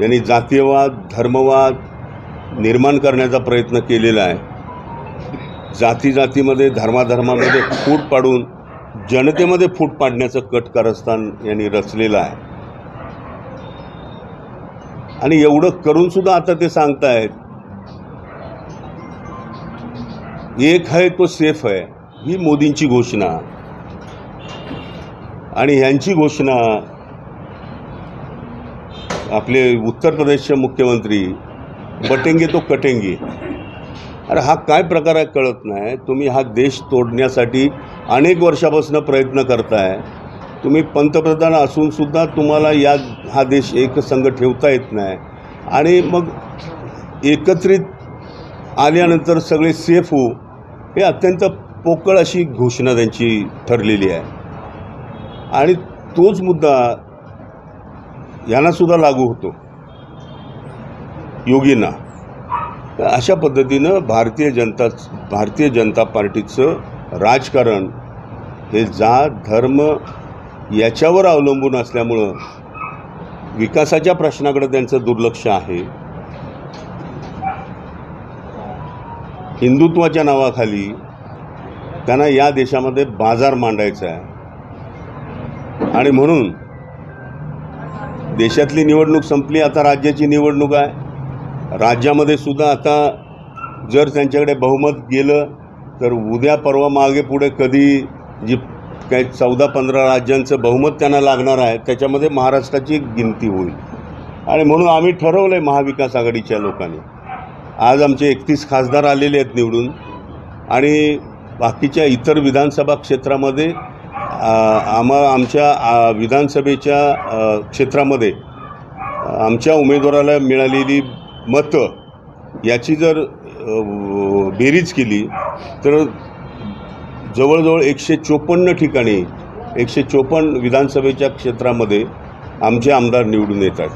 यांनी जातीयवाद धर्मवाद निर्माण करण्याचा प्रयत्न केलेला आहे. जाती जातीमध्ये धर्माधर्मामध्ये फूट पाडून जनतेमध्ये फूट पाडण्याचं कट कारस्थान यांनी रचलेलं आहे. आणि एवढं करूनसुद्धा आता ते सांगतायत एक है तो सेफ है ही मोदींची घोषणा. आणि ह्यांची घोषणा आपले उत्तर प्रदेशचे मुख्यमंत्री बटेंगे तो कटेंगे. अरे हा काय प्रकार आहे कळत नाही. तुम्ही हा देश तोडण्यासाठी अनेक वर्षापासून प्रयत्न करताय. तुम्ही पंतप्रधान असूनसुद्धा तुम्हाला या हा देश एकसंघ ठेवता येत नाही. आणि मग एकत्रित आल्यानंतर सगळे सेफ होऊ हे अत्यंत पोकळ अशी घोषणा त्यांची ठरलेली आहे. आणि तोच मुद्दा यांनासुद्धा लागू होतो. योगींना. अशा पद्धतीनं भारतीय जनता भारतीय जनता पार्टीचं राजकारण हे जात धर्म याच्यावर अवलंबून असल्यामुळं विकासाच्या प्रश्नाकडे त्यांचं दुर्लक्ष आहे. हिंदुत्वाच्या नावाखाली त्यांना या देशामध्ये बाजार मांडायचा आहे. आणि म्हणून देशातली निवडणूक संपली आता राज्याची निवडणूक आहे. राज्यामध्ये सुद्धा आता जर त्यांच्याकडे बहुमत गेलं तर उद्या परवा मागे पुढे कधी जी काही चौदा पंधरा राज्यांचं बहुमत त्यांना लागणार आहे त्याच्यामध्ये महाराष्ट्राची गिनती होईल. आणि म्हणून आम्ही ठरवलं आहे महाविकास आघाडीच्या लोकांनी. आज आमचे एकतीस खासदार आलेले आहेत निवडून. आणि बाकीच्या इतर विधानसभा क्षेत्रामध्ये आम्हा आमच्या विधानसभेच्या क्षेत्रामध्ये आमच्या उमेदवाराला मिळालेली मतं याची जर बेरीज केली तर जवळजवळ एकशे चोपन्न ठिकाणी एकशे चोपन्न विधानसभेच्या क्षेत्रामध्ये आमचे आमदार निवडून येतात.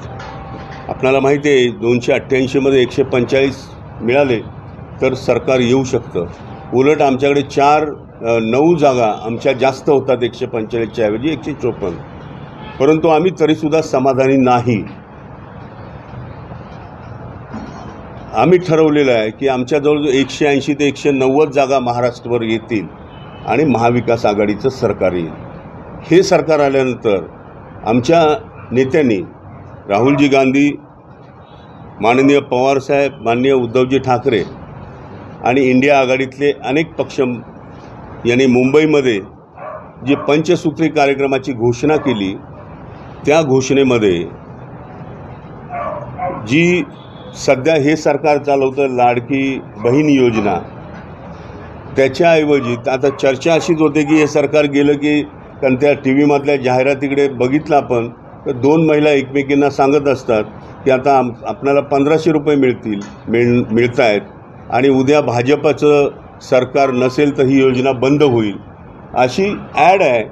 आपणाला माहिती आहे दोनशे अठ्ठ्याऐंशीमध्ये एकशे पंचेचाळीस मिळाले तर सरकार येऊ शकतं. उलट आमच्याकडे चार नऊ जागा आमच्या जास्त होतात एकशे पंचेचाळीसच्या ऐवजी एकशे चोपन्न. परंतु आम्ही तरीसुद्धा समाधानी नाही. आम्ही ठरवलेलं आहे की आमच्याजवळ एकशे ऐंशी ते एकशे नव्वद जागा महाराष्ट्रभर येतील आणि महाविकास आघाडीचं सरकार येईल. हे सरकार आल्यानंतर आमच्या नेत्यांनी राहुलजी गांधी माननीय पवारसाहेब माननीय उद्धवजी ठाकरे आणि इंडिया आघाडीतले अनेक पक्ष यांनी मुंबईमध्ये जी पंचसूत्री कार्यक्रमाची घोषणा केली त्या घोषणेमध्ये जी सध्या हे सरकार चालवतं लाडकी बहीण योजना त्याच्याऐवजी आता चर्चा अशीच होते की हे सरकार गेलं की कारण त्या टी व्हीमधल्या जाहिरातीकडे बघितलं आपण तर दोन महिला एकमेकींना सांगत असतात की आता आम आपल्याला पंधराशे रुपये मिळतील मिळ मिळत आहेत आणि उद्या भाजपाचं सरकार नसेल तर ही योजना बंद होईल अशी ॲड आहे.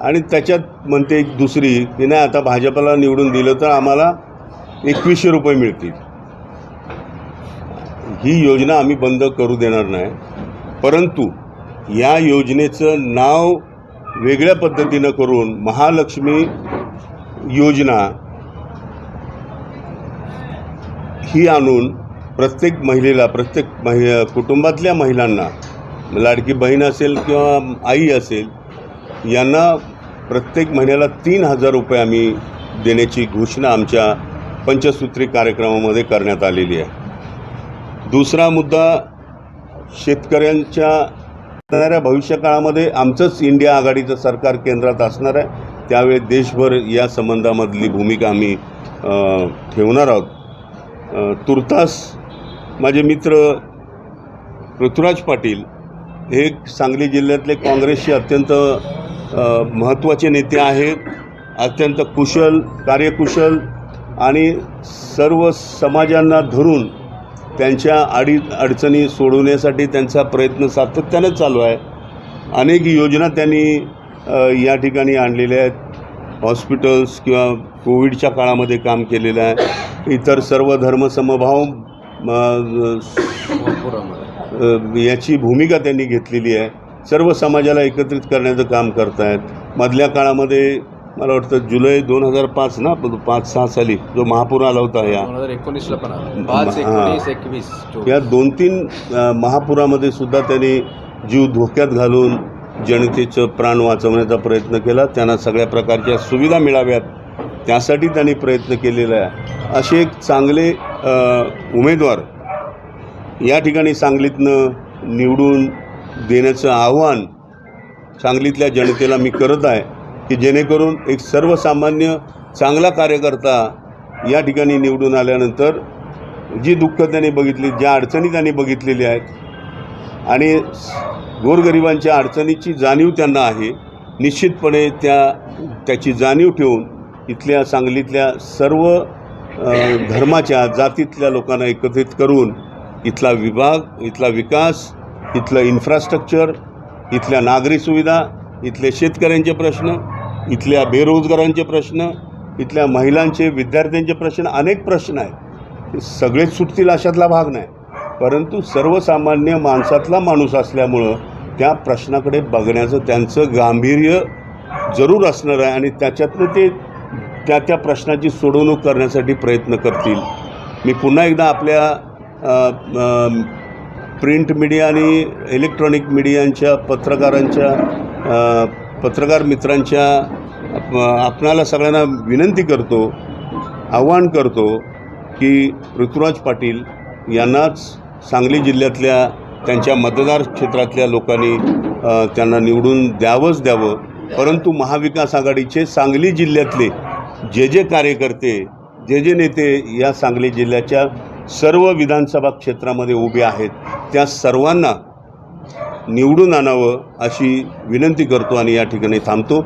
आणि त्याच्यात म्हणते एक दुसरी की नाही आता भाजपला निवडून दिलं तर आम्हाला एकवीसशे रुपये मिळतील. ही योजना आम्ही बंद करू देणार नाही. परंतु या योजनेचं नाव वेगळ्या पद्धतीनं करून महालक्ष्मी योजना ही आणून प्रत्येक महिलेला प्रत्येक महि कुटुंबातल्या महिलांना लाडकी बहीण असेल किंवा आई असेल यांना प्रत्येक महिन्याला तीन हजार रुपये आम्ही देण्याची घोषणा आमच्या पंचसूत्री कार्यक्रमामध्ये करण्यात आलेली आहे. दुसरा मुद्दा शेतकऱ्यांच्या येणाऱ्या भविष्यकाळामध्ये आमचंच इंडिया आघाडीचं सरकार केंद्रात असणार आहे. त्यावेळी देशभर या संबंधामधली भूमिका आम्ही ठेवणार आहोत. तुर्तास माझे मित्र ऋतुराज पाटील हे सांगली जिल्ह्यातले काँग्रेसचे अत्यंत महत्त्वाचे नेते आहेत अत्यंत कुशल कार्यकुशल आणि सर्व समाजांना धरून त्यांच्या अडी अडचणी सोडवण्यासाठी त्यांचा प्रयत्न सातत्यानं चालू आहे. अनेक योजना त्यांनी या ठिकाणी आणलेल्या आहेत. हॉस्पिटल्स किंवा कोविडच्या काळामध्ये काम केलेलं आहे. इतर सर्व धर्मसमभाव याची भूमिका त्यांनी घेतलेली आहे. सर्व समाजाला एकत्रित करण्याचं काम करत आहेत मधल्या काळामध्ये मला वाटतं जुलै दोन हजार पाच ना पाच सहा साली जो महापूर आला होता या. एकोणीसला पण हा. या दोन तीन महापुरामध्ये सुद्धा त्यांनी जीव धोक्यात घालून जनतेचं प्राण वाचवण्याचा प्रयत्न केला. त्यांना सगळ्या प्रकारच्या सुविधा मिळाव्यात. त्यासाठी त्यांनी प्रयत्न केलेला आहे. असे एक चांगले उमेदवार या ठिकाणी सांगलीतनं निवडून देण्याचं आव्हान सांगलीतल्या जनतेला मी करत आहे की जेणेकरून एक सर्वसामान्य चांगला कार्यकर्ता या ठिकाणी निवडून आल्यानंतर जी दुःख त्यांनी बघितली ज्या अडचणी त्यांनी बघितलेल्या आहेत आणि गोरगरिबांच्या अडचणीची जाणीव त्यांना आहे निश्चितपणे त्या त्याची जाणीव ठेवून इथल्या सांगलीतल्या सर्व धर्माच्या जातीतल्या लोकांना एकत्रित करून इथला विभाग इथला विकास इथलं इन्फ्रास्ट्रक्चर इथल्या नागरी सुविधा इथले शेतकऱ्यांचे प्रश्न इथल्या बेरोजगारांचे प्रश्न इथल्या महिलांचे विद्यार्थ्यांचे प्रश्न अनेक प्रश्न आहेत. सगळेच सुटतील अशातला भाग नाही. परंतु सर्वसामान्य माणसातला माणूस असल्यामुळं त्या प्रश्नाकडे बघण्याचं त्यांचं गांभीर्य जरूर असणार आहे आणि त्याच्यातनं ते त्या त्या प्रश्नाची सोडवणूक करण्यासाठी प्रयत्न करतील. मी पुन्हा एकदा आपल्या प्रिंट मीडिया आणि इलेक्ट्रॉनिक मीडियांच्या पत्रकारांच्या पत्रकार मित्रांच्या आपणाला सगळ्यांना विनंती करतो आव्हान करतो की ऋतुराज पाटील यांनाच सांगली जिल्ह्यातल्या त्यांच्या मतदार क्षेत्रातल्या लोकांनी त्यांना निवडून द्यावंच द्यावं. परंतु महाविकास आघाडीचे सांगली जिल्ह्यातले जे जे कार्यकर्ते जे जे नेते या सांगली जिल्ह्याच्या सर्व विधानसभा क्षेत्रामध्ये उभे आहेत त्या सर्वांना निवडून आणावं अशी विनंती करतो आणि या ठिकाणी थांबतो.